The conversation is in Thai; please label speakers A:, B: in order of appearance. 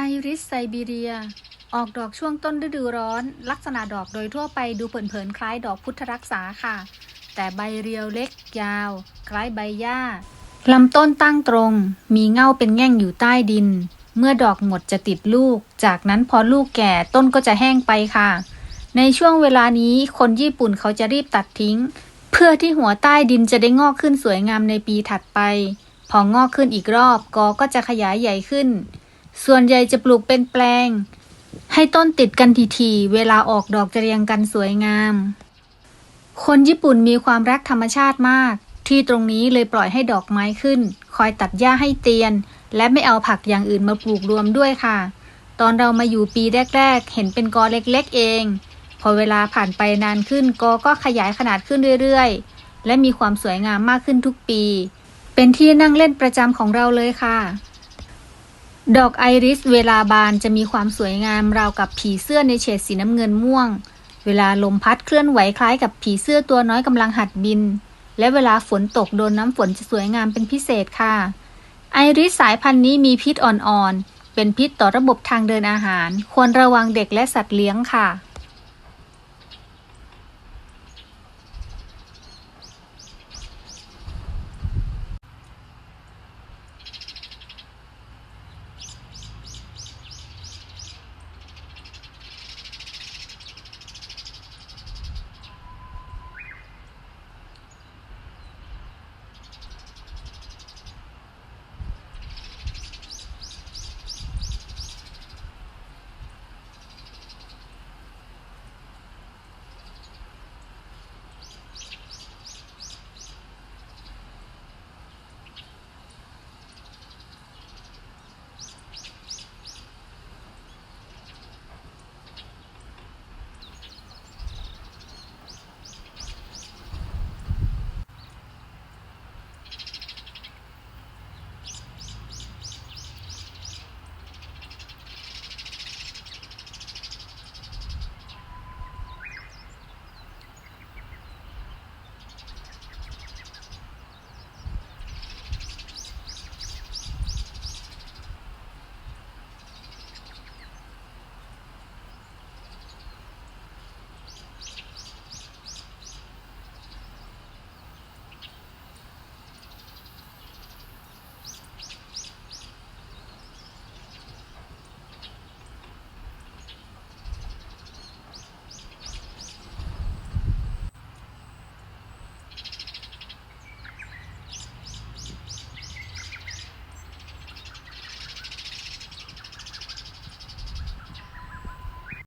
A: ไอริสไซบีเรีย ออกดอกช่วงต้นฤดูร้อน ลักษณะดอกโดยทั่วไปดูเผินๆคล้ายดอกพุทธรักษาค่ะ แต่ใบเรียวเล็กยาว คล้ายใบหญ้าลำต้นตั้งตรง มีเง่าเป็นแง่งอยู่ใต้ดิน เมื่อดอกหมดจะติดลูก จากนั้นพอลูกแก่ต้นก็จะแห้งไปค่ะ ในช่วงเวลานี้คนญี่ปุ่นเขาจะรีบตัดทิ้ง เพื่อที่หัวใต้ดินจะได้งอกขึ้นสวยงามในปีถัดไป พองอกขึ้นอีกรอบกอก็จะขยายใหญ่ขึ้น ส่วนใหญ่จะปลูกเป็นแปลง ให้ต้นติดกันทีๆเวลาออกดอกจะเรียงกันสวยงาม คนญี่ปุ่นมีความรักธรรมชาติมาก ที่ตรงนี้เลยปล่อยให้ดอกไม้ขึ้น คอยตัดหญ้าให้เตียน และไม่เอาผักอย่างอื่นมาปลูกรวมด้วยค่ะ ตอนเรามาอยู่ปีแรก ๆ เห็นเป็นกอเล็กๆ เอง พอเวลาผ่านไปนานขึ้นกอก็ขยายขนาดขึ้นเรื่อยๆ และมีความสวยงามมากขึ้นทุกปี เป็นที่นั่งเล่นประจำของเราเลยค่ะ ดอกไอริสเวลาบานจะมีความสวยงามราวกับผีเสื้อในเฉดสีน้ำเงินม่วง เวลาลมพัดเคลื่อนไหวคล้ายกับผีเสื้อตัวน้อยกำลังหัดบิน และเวลาฝนตกโดนน้ำฝนจะสวยงามเป็นพิเศษค่ะ ไอริสสายพันธุ์นี้มีพิษอ่อนๆ เป็นพิษต่อระบบทางเดินอาหาร ควรระวังเด็กและสัตว์เลี้ยงค่ะ